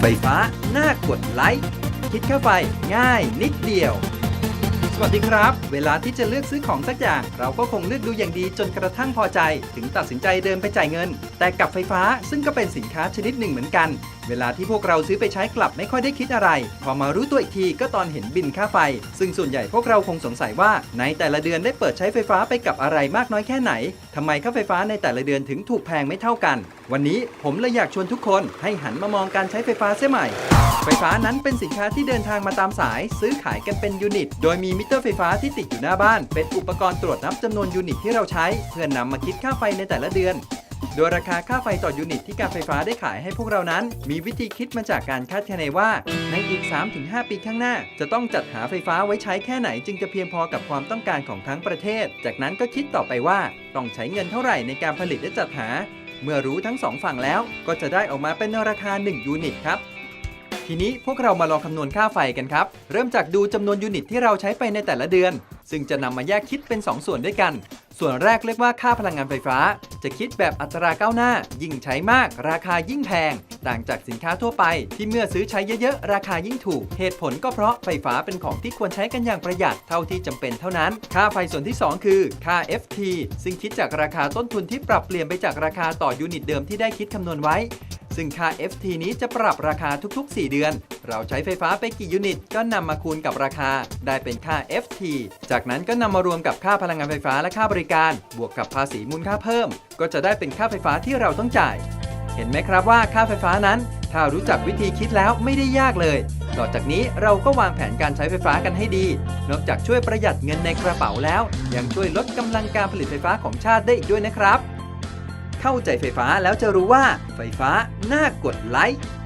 ไฟฟ้าน่ากดไลค์คิดค่าไฟง่ายนิดเดียว สวัสดีครับ เวลาที่จะเลือกซื้อของสักอย่าง เราก็คงเลือกดูอย่างดีจนกระทั่งพอใจ ถึงตัดสินใจเดินไปจ่ายเงิน แต่กับไฟฟ้าซึ่งก็เป็นสินค้าชนิดหนึ่งเหมือนกัน เวลาที่พวกเราซื้อไปใช้กลับไม่ค่อยได้คิดอะไร พอมารู้ตัวอีกทีก็ตอนเห็นบินค่าไฟ ซึ่งส่วนใหญ่พวกเราคงสงสัยว่า ในแต่ละเดือนได้เปิดใช้ไฟฟ้าไปกับอะไรมากน้อยแค่ไหนทำไมค่าไฟฟ้าในแต่ละเดือนถึงถูกแพงไม่เท่ากัน วันนี้ผมเลยอยากชวนทุกคนให้หันมามองการใช้ไฟฟ้าเสียใหม่ ไฟฟ้านั้นเป็นสินค้าที่เดินทางมาตามสาย ซื้อขายกันเป็นยูนิต โดยมีมิเตอร์ไฟฟ้าที่ติดอยู่หน้าบ้าน เป็นอุปกรณ์ตรวจนับจำนวนยูนิตที่เราใช้ เพื่อนนำมาคิดค่าไฟในแต่ละเดือน โดยราคาค่าไฟต่อยูนิตที่การไฟฟ้าได้ขายให้พวกเรานั้น มีวิธีคิดมาจากการคาดคะเนว่า ในอีก 3-5 ปีข้างหน้า จะต้องจัดหาไฟฟ้าไว้ใช้แค่ไหนจึงจะเพียงพอกับความต้องการของทั้งประเทศ จากนั้นก็คิดต่อไปว่าต้องใช้เงินเท่าไหร่ในการผลิตและจัดหา เมื่อรู้ทั้งสองฝั่งแล้วก็จะได้ออกมาเป็นราคา 1 ยูนิตครับ ทีนี้พวกเรามาลองคำนวณค่าไฟกันครับ เริ่มจากดูจำนวนยูนิตที่เราใช้ไปในแต่ละเดือน ซึ่งจะนำมาแยกคิดเป็น 2 ส่วนด้วยกัน ส่วนแรกเรียกว่าค่าพลังงานไฟฟ้า จะคิดแบบอัตราก้าวหน้า ยิ่งใช้มาก ราคายิ่งแพง ต่างจากสินค้าทั่วไป ที่เมื่อซื้อใช้เยอะๆ ราคายิ่งถูก เหตุผลก็เพราะไฟฟ้าเป็นของที่ควรใช้กันอย่างประหยัดเท่าที่จำเป็นเท่านั้น ค่าไฟส่วนที่ 2 คือค่า FT ซึ่งคิดจากราคาต้นทุนที่ปรับเปลี่ยนไปจากราคาต่อยูนิตเดิมที่ได้คิดคำนวณไว้ ซึ่งค่า FT นี้จะปรับราคาทุกๆ 4 เดือน เราใช้ไฟฟ้าไปกี่ยูนิต ก็นำมาคูณกับราคา ได้เป็นค่า FT จากนั้นก็นำมารวมกับค่าพลังงานไฟฟ้าและค่าบริการ บวกกับภาษีมูลค่าเพิ่ม ก็จะได้เป็นค่าไฟฟ้าที่เราต้องจ่าย เห็นไหมครับว่าค่าไฟฟ้านั้น ถ้ารู้จักวิธีคิดแล้วไม่ได้ยากเลย ต่อจากนี้เราก็วางแผนการใช้ไฟฟ้ากันให้ดี นอกจากช่วยประหยัดเงินในกระเป๋าแล้ว ยังช่วยลดกำลังการผลิตไฟฟ้าของชาติได้อีกด้วยนะครับ เข้าใจไฟฟ้าแล้วจะรู้ว่าไฟฟ้าน่ากดไลค์